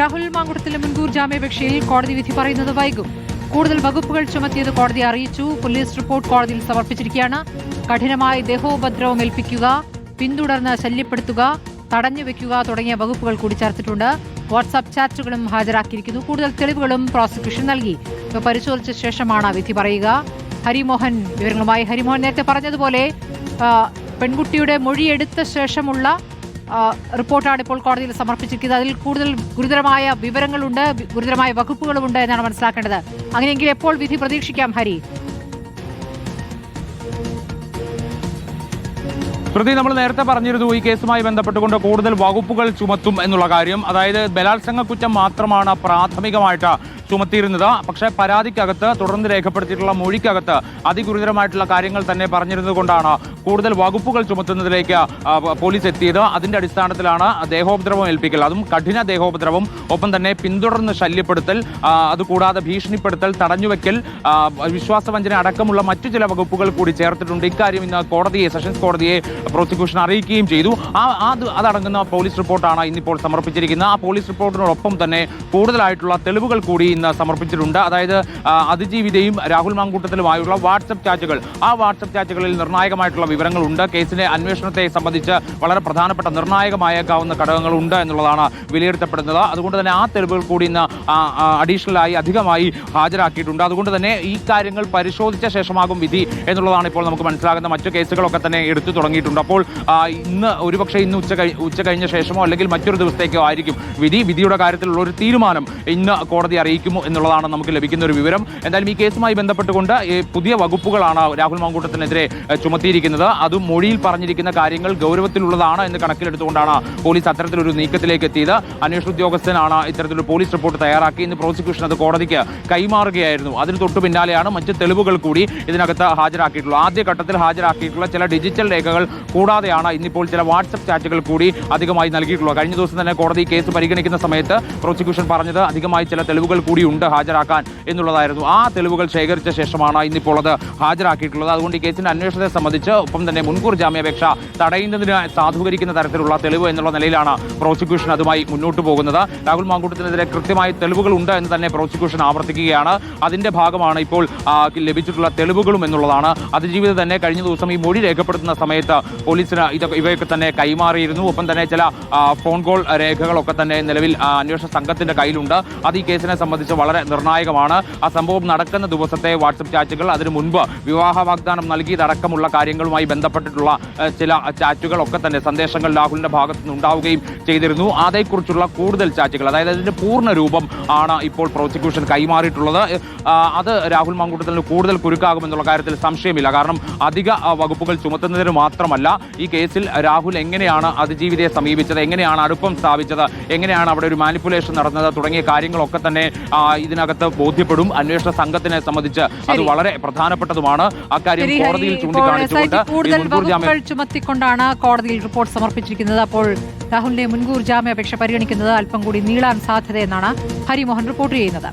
രാഹുൽ മാങ്കുടത്തിലെ മുൻകൂർ ജാമ്യാപേക്ഷയിൽ കോടതി വിധി പറയുന്നത് വൈകും. കൂടുതൽ വകുപ്പുകൾ ചുമത്തിയത് കോടതി അറിയിച്ചു. പോലീസ് റിപ്പോർട്ട് കോടതിയിൽ സമർപ്പിച്ചിരിക്കുകയാണ്. കഠിനമായി ദേഹോപദ്രവം ഏൽപ്പിക്കുക പിന്തുടർന്ന് ശല്യപ്പെടുത്തുക തടഞ്ഞു വെക്കുക തുടങ്ങിയ വകുപ്പുകൾ കൂടി ചേർത്തിട്ടുണ്ട്. വാട്സാപ്പ് ചാറ്റുകളും ഹാജരാക്കിയിരിക്കുന്നു. കൂടുതൽ തെളിവുകളും പ്രോസിക്യൂഷൻ നൽകി. പരിശോധിച്ച ശേഷമാണ് വിധി പറയുക. ഹരിമോഹൻ വിവരങ്ങളുമായി. ഹരിമോഹൻ നേരത്തെ പറഞ്ഞതുപോലെ പെൺകുട്ടിയുടെ മൊഴിയെടുത്ത ശേഷമുള്ള റിപ്പോർട്ടാണ് ഇപ്പോൾ കോടതിയിൽ സമർപ്പിച്ചിരിക്കുന്നത്. അതിൽ കൂടുതൽ ഗുരുതരമായ വിവരങ്ങളുണ്ട് ഗുരുതരമായ വകുപ്പുകളുമുണ്ട് എന്നാണ് മനസ്സിലാക്കേണ്ടത്. അങ്ങനെയെങ്കിൽ എപ്പോൾ വിധി പ്രതീക്ഷിക്കാം ഹരി? ശ്രുതി നമ്മൾ നേരത്തെ പറഞ്ഞിരുന്നു ഈ കേസുമായി ബന്ധപ്പെട്ടുകൊണ്ട് കൂടുതൽ വകുപ്പുകൾ ചുമത്തും എന്നുള്ള കാര്യം. അതായത് ബലാത്സംഗ കുറ്റം മാത്രമാണ് പ്രാഥമികമായിട്ട് ചുമത്തിയിരുന്നത്. പക്ഷേ പരാതിക്കകത്ത് തുടർന്ന് രേഖപ്പെടുത്തിയിട്ടുള്ള മൊഴിക്കകത്ത് അതിഗുരുതരമായിട്ടുള്ള കാര്യങ്ങൾ തന്നെ പറഞ്ഞിരുന്നത് കൊണ്ടാണ് കൂടുതൽ വകുപ്പുകൾ ചുമത്തുന്നതിലേക്ക് പോലീസ് എത്തിയത്. അതിന്റെ അടിസ്ഥാനത്തിലാണ് ദേഹോപദ്രവം ഏൽപ്പിക്കൽ. അതും കഠിന ദേഹോപദ്രവം ഒപ്പം തന്നെ പിന്തുടർന്ന് ശല്യപ്പെടുത്തൽ അതുകൂടാതെ ഭീഷണിപ്പെടുത്തൽ തടഞ്ഞുവെക്കൽ വിശ്വാസവഞ്ചന അടക്കമുള്ള മറ്റു ചില വകുപ്പുകൾ കൂടി ചേർത്തിട്ടുണ്ട്. ഇക്കാര്യം ഇന്ന് കോടതിയെ സെഷൻസ് കോടതിയെ പ്രോസിക്യൂഷൻ അറിയിക്കുകയും ചെയ്തു. ആ അത് അതടങ്ങുന്ന പോലീസ് റിപ്പോർട്ടാണ് ഇന്നിപ്പോൾ സമർപ്പിച്ചിരിക്കുന്നത്. ആ പോലീസ് റിപ്പോർട്ടിനോടൊപ്പം തന്നെ കൂടുതലായിട്ടുള്ള തെളിവുകൾ കൂടി ഇന്ന് സമർപ്പിച്ചിട്ടുണ്ട്. അതായത് അതിജീവിതയും രാഹുൽ മാങ്കൂട്ടത്തിലുമായുള്ള വാട്സപ്പ് ചാറ്റുകൾ. ആ വാട്സപ്പ് ചാറ്റുകളിൽ നിർണായകമായിട്ടുള്ള വിവരങ്ങളുണ്ട്. കേസിലെ അന്വേഷണത്തെ സംബന്ധിച്ച് വളരെ പ്രധാനപ്പെട്ട നിർണായകമായേക്കാവുന്ന ഘടകങ്ങളുണ്ട് എന്നുള്ളതാണ് വിലയിരുത്തപ്പെടുന്നത്. അതുകൊണ്ട് തന്നെ ആ തെളിവുകൾ കൂടി ഇന്ന് അഡീഷണലായി അധികമായി ഹാജരാക്കിയിട്ടുണ്ട്. അതുകൊണ്ട് തന്നെ ഈ കാര്യങ്ങൾ പരിശോധിച്ച ശേഷമാകും വിധി എന്നുള്ളതാണ് ഇപ്പോൾ നമുക്ക് മനസ്സിലാകുന്ന മറ്റു കേസുകളൊക്കെ തന്നെ എടുത്തു തുടങ്ങിയിട്ടുണ്ട്. അപ്പോൾ ആ, ഇന്ന് ഒരുപക്ഷെ ഇന്ന് ഉച്ച കഴി ഉച്ച കഴിഞ്ഞ ശേഷമോ അല്ലെങ്കിൽ മറ്റൊരു ദിവസത്തേക്കോ ആയിരിക്കും വിധി. വിധിയുടെ കാര്യത്തിലുള്ള ഒരു തീരുമാനം ഇന്ന് കോടതി അറിയിക്കുമോ എന്നുള്ളതാണ് നമുക്ക് ലഭിക്കുന്ന ഒരു വിവരം. എന്തായാലും ഈ കേസുമായി ബന്ധപ്പെട്ടുകൊണ്ട് പുതിയ വകുപ്പുകളാണ് രാഹുൽ മാങ്കൂട്ടത്തിനെതിരെ ചുമത്തിയിരിക്കുന്നത്. അതും മൊഴിയിൽ പറഞ്ഞിരിക്കുന്ന കാര്യങ്ങൾ ഗൗരവത്തിലുള്ളതാണ് എന്ന് കണക്കിലെടുത്തുകൊണ്ടാണ് പോലീസ് അത്തരത്തിലൊരു നീക്കത്തിലേക്ക് എത്തിയത്. അന്വേഷണ ഉദ്യോഗസ്ഥനാണ് ഇത്തരത്തിലൊരു പോലീസ് റിപ്പോർട്ട് തയ്യാറാക്കി. ഇന്ന് പ്രോസിക്യൂഷൻ അത് കോടതിക്ക് കൈമാറുകയായിരുന്നു. അതിന് തൊട്ടു പിന്നാലെയാണ് മറ്റ് തെളിവുകൾ കൂടി ഇതിനകത്ത് ഹാജരാക്കിയിട്ടുള്ളത്. ആദ്യഘട്ടത്തിൽ ഹാജരാക്കിയിട്ടുള്ള ചില ഡിജിറ്റൽ രേഖകൾ കൂടാതെയാണ് ഇന്നിപ്പോൾ ചില വാട്സപ്പ് ചാറ്റുകൾ കൂടി അധികമായി നൽകിയിട്ടുള്ളത്. കഴിഞ്ഞ ദിവസം തന്നെ കോടതി കേസ് പരിഗണിക്കുന്ന സമയത്ത് പ്രോസിക്യൂഷൻ പറഞ്ഞത് അധികമായി ചില തെളിവുകൾ കൂടി ഉണ്ട് ഹാജരാക്കാൻ എന്നുള്ളതായിരുന്നു. ആ തെളിവുകൾ ശേഖരിച്ച ശേഷമാണ് ഇന്നിപ്പോൾ അത് ഹാജരാക്കിയിട്ടുള്ളത്. അതുകൊണ്ട് ഈ കേസിന്റെ അന്വേഷണത്തെ സംബന്ധിച്ച് ഒപ്പം തന്നെ മുൻകൂർ ജാമ്യാപേക്ഷ തടയുന്നതിന് സാധൂകരിക്കുന്ന തരത്തിലുള്ള തെളിവ് എന്നുള്ള നിലയിലാണ് പ്രോസിക്യൂഷൻ അതുമായി മുന്നോട്ട് പോകുന്നത്. രാഹുൽ മാങ്കൂട്ടത്തിനെതിരെ കൃത്യമായ തെളിവുകൾ ഉണ്ട് എന്ന് തന്നെ പ്രോസിക്യൂഷൻ ആവർത്തിക്കുകയാണ്. അതിന്റെ ഭാഗമാണ് ഇപ്പോൾ ലഭിച്ചിട്ടുള്ള തെളിവുകളും എന്നുള്ളതാണ്. അതിജീവിതം തന്നെ കഴിഞ്ഞ ദിവസം ഈ മൊഴി രേഖപ്പെടുത്തുന്ന സമയത്ത് പോലീസിന് ഇതൊക്കെ ഇവയൊക്കെ തന്നെ കൈമാറിയിരുന്നു. ഒപ്പം തന്നെ ചില ഫോൺ കോൾ രേഖകളൊക്കെ തന്നെ നിലവിൽ അന്വേഷണ സംഘത്തിന്റെ കയ്യിലുണ്ട്. അത് ഈ കേസിനെ സംബന്ധിച്ച് വളരെ നിർണായകമാണ്. ആ സംഭവം നടക്കുന്ന ദിവസത്തെ വാട്സപ്പ് ചാറ്റുകൾ അതിനു മുൻപ് വിവാഹ വാഗ്ദാനം നൽകിയതടക്കമുള്ള കാര്യങ്ങളുമായി ബന്ധപ്പെട്ടിട്ടുള്ള ചില ചാറ്റുകളൊക്കെ തന്നെ സന്ദേശങ്ങൾ രാഹുലിന്റെ ഭാഗത്തു നിന്ന് ഉണ്ടാവുകയും ചെയ്തിരുന്നു. അതേക്കുറിച്ചുള്ള കൂടുതൽ ചാറ്റുകൾ അതായത് അതിന്റെ പൂർണ രൂപം ആണ് ഇപ്പോൾ പ്രോസിക്യൂഷൻ കൈമാറിയിട്ടുള്ളത്. അത് രാഹുൽ മാങ്കൂട്ടത്തിന് കൂടുതൽ കുരുക്കാകുമെന്നുള്ള കാര്യത്തിൽ സംശയമില്ല. കാരണം അധിക വകുപ്പുകൾ ചുമത്തുന്നതിന് മാത്രമല്ല ഈ കേസിൽ രാഹുൽ എങ്ങനെയാണ് അതിജീവിതയെ സമീപിച്ചത് എങ്ങനെയാണ് അടുപ്പം സ്ഥാപിച്ചത് എങ്ങനെയാണ് അവിടെ ഒരു മാനിപ്പുലേഷൻ നടന്നത് തുടങ്ങിയ കാര്യങ്ങളൊക്കെ തന്നെ ഇതിനകത്ത് ബോധ്യപ്പെടും. അന്വേഷണ സംഘത്തിനെ സംബന്ധിച്ച് അത് വളരെ പ്രധാനപ്പെട്ടതുമാണ്. അക്കാര്യം കോടതിയിൽ ചൂണ്ടിക്കാണിച്ചുകൊണ്ട് ചുമത്തിക്കൊണ്ടാണ് കോടതിയിൽ റിപ്പോർട്ട് സമർപ്പിച്ചിരിക്കുന്നത്. അപ്പോൾ രാഹുലിന്റെ മുൻകൂർ ജാമ്യാപേക്ഷ പരിഗണിക്കുന്നത് അല്പം കൂടി നീളാൻ സാധ്യതയെന്നാണ് ഹരിമോഹൻ റിപ്പോർട്ട് ചെയ്യുന്നത്.